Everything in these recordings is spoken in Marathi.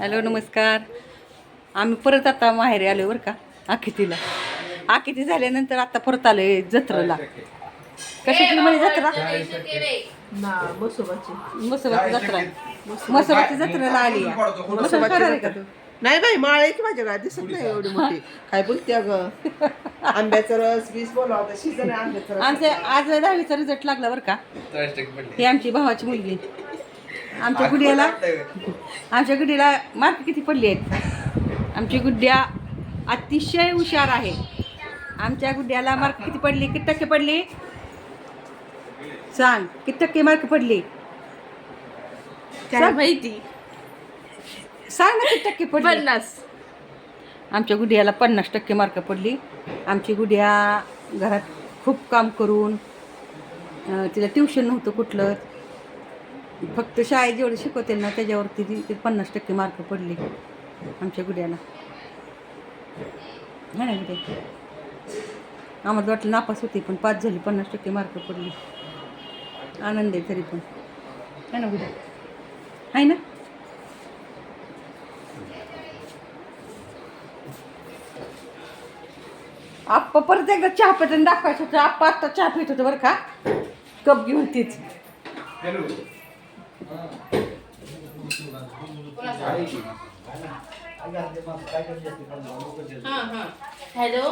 हॅलो नमस्कार. आम्ही परत आता माहेरी आलो बरं का आखितीला. आखिती झाल्यानंतर आता परत आलोय जत्रेला. कशाची म्हणे जत्रा? मसोबाची जत्रा. मसोबाची जत्रेला आली या. मसोबा करणार आहे का तू? नाही बाई माळ आहे की माझ्या गाय दिसत नाही एवढी मोठी. काय बोलते अगं? आंब्याचा रस वीस बोला होता सीझन आहे आंब्याचा रस. आमच्या आज दहावीचा रिझल्ट लागला बरं का? ही आमची भावाची मुलगी. आमच्या गुडियाला आमच्या गुडीला मार्क किती पडले आहेत? आमची गुड्ड्या अतिशय हुशार आहे. आमच्या गुड्ड्याला मार्क किती पडले? किती टक्के पडले? सांग किती टक्के मार्क पडले? काय माहिती? सांग ना किती टक्के पडले? पन्नास. आमच्या गुडियाला पन्नास टक्के मार्क पडली. आमची गुडिया घरात खूप काम करून तिला ट्युशन नव्हतं कुठलं. फक्त शाळेत जेवढे शिकवते ना त्याच्यावरती ती ते पन्नास टक्के मार्क पडले आमच्या गुड्याला. है ना गुडिया आम्हाला वाटलं नापास होती पण पाच झाली पन्नास टक्के मार्क पडले. आनंद आहे तरी पण. है ना गुड्या? आहे ना? आप्पा परत एकदा चहा पेटून दाखवायचं होतं. आप्पा आत्ता चहा पेट होतं बरं का? कप घेऊन तीच. हॅलो?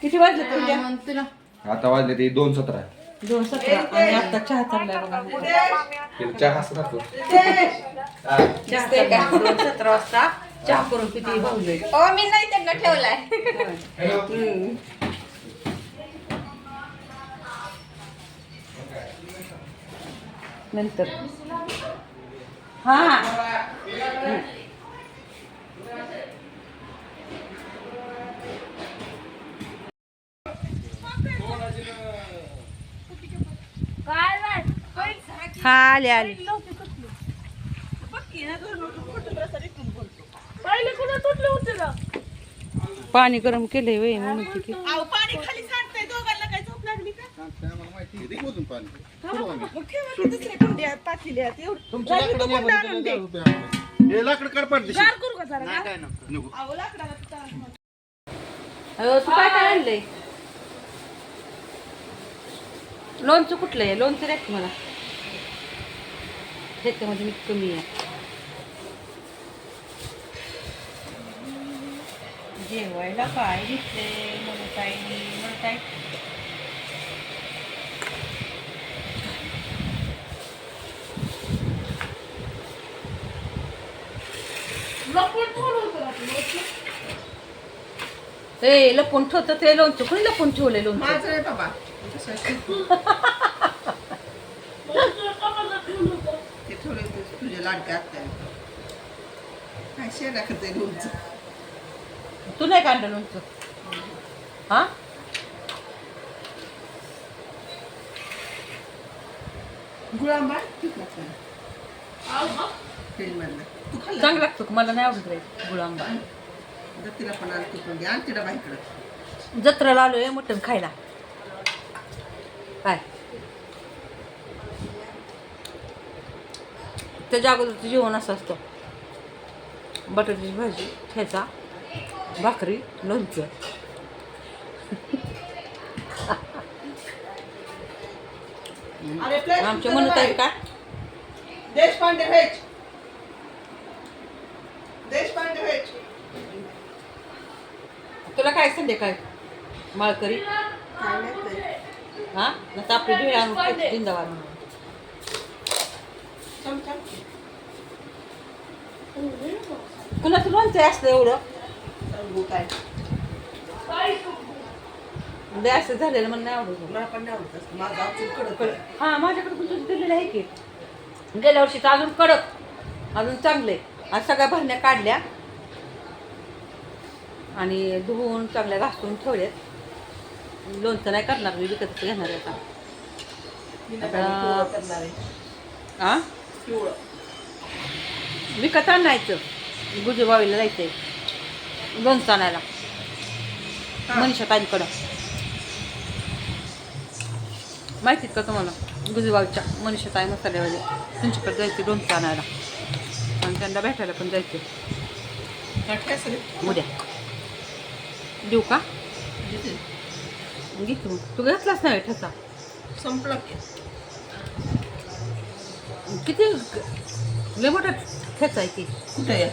किती वाजले तुझ्या तुला. आता वाजले ते दोन सतरा. दोन सतरा. आणि आता चहा चाललाय बघा. तिला चहा असं चहा चाललाय. दोन सतरा वाजता चहा करून किती भावले ओ मी नाही त्यांना ठेवलाय. नंतर. हा. हा आले आले. पाणी गरम केलंय वय म्हणते की पाणी खाली सांडतंय दोघांना काय झोप लागली का मग ठेवा की दुसऱ्या कुंड्यात पातेल्यात एवढं राहिली तो कुंडा आणून दे. गार करू का जरा? गार? अहो, लाकडाला तुटा. अहो, तू काय काय आणलंय? लोणचं कुठलं आहे? लोणचं की मला. ह्याच्यामध्ये मीठ कमी आहे. जेवायला काय दिसते मला काय ए लपून ठेवतं ते लोणचं. कोणी लपून ठेवलंय लोणचं? माझं आहे बाबा. ते ठेवले तुझ्या लाडक्या आत्या काय शेणा करते लोणचं? तू नाही काढलं लोणचं? हा? गुळांबा ठीक लागतं तू खाल्ला? चांगलं लागतो का? मला नाही आवडत रे गुळांबा तर तिला पण आणतो पण घे. आण तिला बाईकडं जत्रेला आलोय मटण खायला. काय? त्याच्या अगोदरचं जेवण असं असतं. बटाट्याची भाजी ठेचा भाकरी लोणचं. अरे प्लेट आमच्या म्हणत आहे का? देशपांडे व्हेज. देशपांडे तुला काय संध्याकाळ माळकरी? काय नाही ते. हा? आपली भेळ आणून जिंदाबाद म्हणून. चमचा कुणाचं लोणचं असतं एवढं? सांगू काय लय असं झालेलं मला नाही आवडत. मला पण नाही आवडत असतं. माझं कडक आहे. हा माझ्याकडे पण तुझं दिलेलं आहे की. गेल्या वर्षीचं अजून कडक अजून चांगले आज सगळ्या भरण्या काढल्या. आणि धुवून चांगल्या घासून ठेवल्यात लोणचं नाही करणार मी विकतच घेणार आहे आता. हा. विकत आणायचं. गुजूबावीला जायचंय. लोणचं आणायला. मनीषा ताईंकडं. माहितीत का तुम्हाला? गुजबावच्या मनीषा ताई मसाल्यावाले. त्यांच्याकडे जायचे लोणचं आणायला. आणि त्यांना भेटायला पण जायचं उद्या. देऊ का? घे की मग. तू घेतलाच नाही ठसा. संपला किती लय मोठा ठेचा आहे की कुठे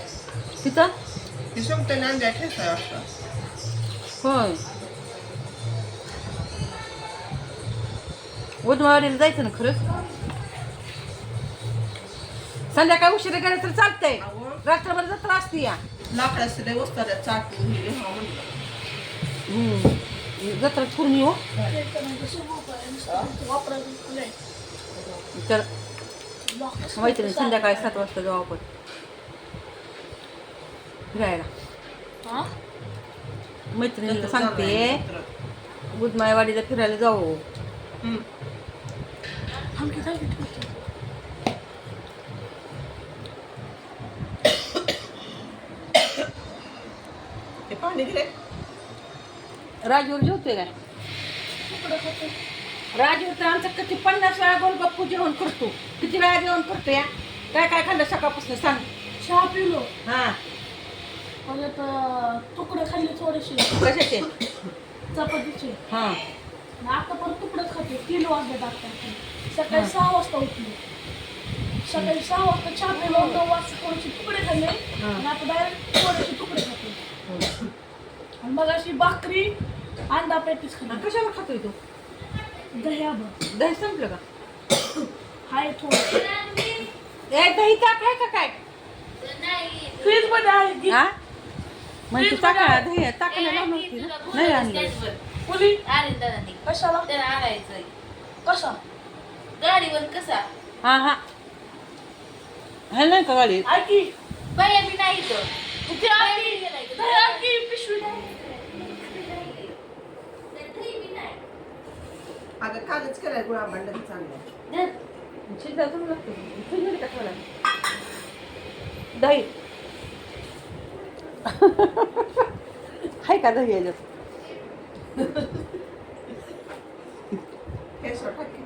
तिथं? ती संपते नांद्या ठेसाय वाटतं. होय. उदमावाडीला जायचं ना खरंच? संध्याकाळी उशिरा गेलं तर चालतंय. अहो. रात्रभर जत्रा असते या लाकडाचं लय वस्ताऱ्या चाटून हे हा म्हणलं. हम्म. जत्रा करून येऊ. तर मैत्रिणी संध्याकाळी सात वाजता जाऊ आपण. फिरायला. मैत्रिणीला सांगते. बुधमायवाडीला फिरायला जाऊ. हम्म. ते पाणी घे राजूवर जेवतोय काय राजूवर तर आमचं किती पन्नास वेळा गोलगप्पू जेवण करतो. किती वेळा जेवण करतो या? काय काय खाल्लं सकाळपासून? सांग. चहा पिलो. हा. परत अं, तुकडे खाल्ले थोडेसे. कशाचे? चपातीचे. हा. आणि आता परत तुकडेच खाते. तीन वाजले आता सकाळी सहा वाजता उठले. सकाळी सहा वाजता चहा पिलो. नऊ वाजता थोडेसे तुकडे खाल्ले. आणि आता डायरेक्ट थोडेसे तुकडे खाते. आणि मग अशी भाकरी अंडा पॅटीस खाल्ली. कशावर खातोय तू? दह्याभर दही संपलं का? हाय थोडं. ए दही ताक आहे का काय? फ्रीजमध्ये आहे गी- हा मग तू ताका दही ताकाला लावून होती ना. नाही आणलं. कशाला? त्याला आणायचं कशा? गाडीवर कसा? हा हा. है नाही का गाडी ऐकी. बाया बी नाही तो ते आकी दही आकी पिशवी नाही अगं कालच केलाय गुळा मांडलं चांगलं. शिजा तुम्ही लागतो का ठेवला दही. हाय का दही याच्यात? ठेसवर टाक की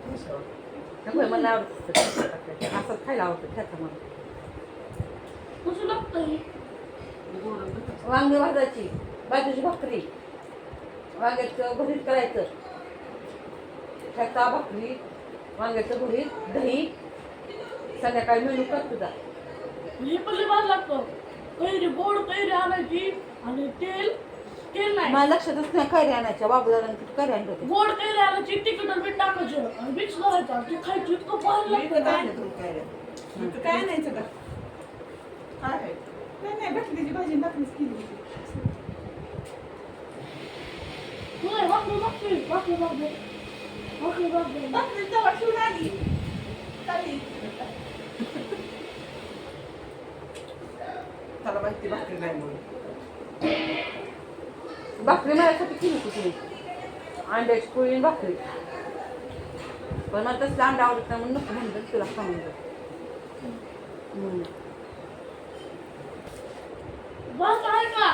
नको मला आवडत असं खायला आवडतं त्याचं मला. कसं लागतं वांगी भाजायची. बाजूची भाकरी. वांग्याचं भरीत करायचं. ठेचा भाकरी वांग्याचं भरीत दही संध्याकाळी मेनू कर तुझा. हे पण लय भारी लागतं. कैरी गोड कैरी आणायची आणि तेल तेल नाही. मला लक्षातच नाही कैरी आणायच्या. बाबूदारांनी किती आणलं होते? गोड कैरी आणायची तिखट मीठ टाकायचं आणि मिक्स करायचं. ते खायचं इतकं भारी लागतं. तुला काय? तू काय आणायचं का काय? नाही नाही बटलीची भाजी भाकरीच केली होती. नाही भाकरी भाकरी भाकरी भाकरी त्याला माहिती भाकरी नाही म्हणून. भाकरी माझ्यासाठी केली होती तुम्ही. अंड्याची पोळी भाकरी. पण मला तसलं अंडा आवडत नाही म्हणून नको म्हणलं तुला सांगून हम्म. भात आहे का?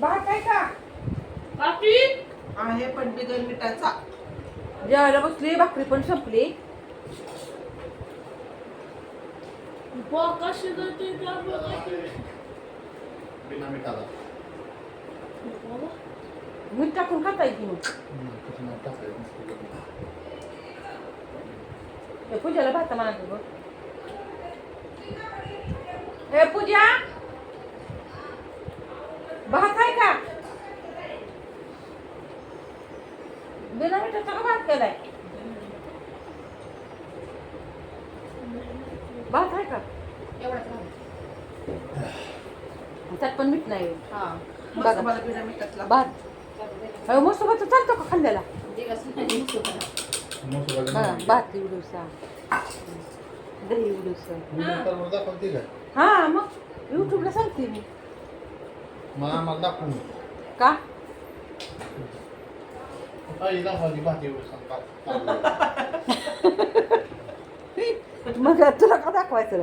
भात आहे का? आहे पण बिगर मिठाचा. जेवायला बसली भाकरी पण संपली. मीठ टाकून खाता येईल मग? हे पूजाला भात म्हणायचं बघ. हे पूजा! भात आहे का बिना मिठाचा का भात केलाय भात आहे का? त्यात पण मीठ नाही. बघा. भात. अहो, मस्त भात चालतो का खाल्ल्याला? भात उडूसा दही का? हा मग युट्यूबला सांगते मी. दाखवून का काही दाखवायची भाती एवढं सांग मग तुला का दाखवायचं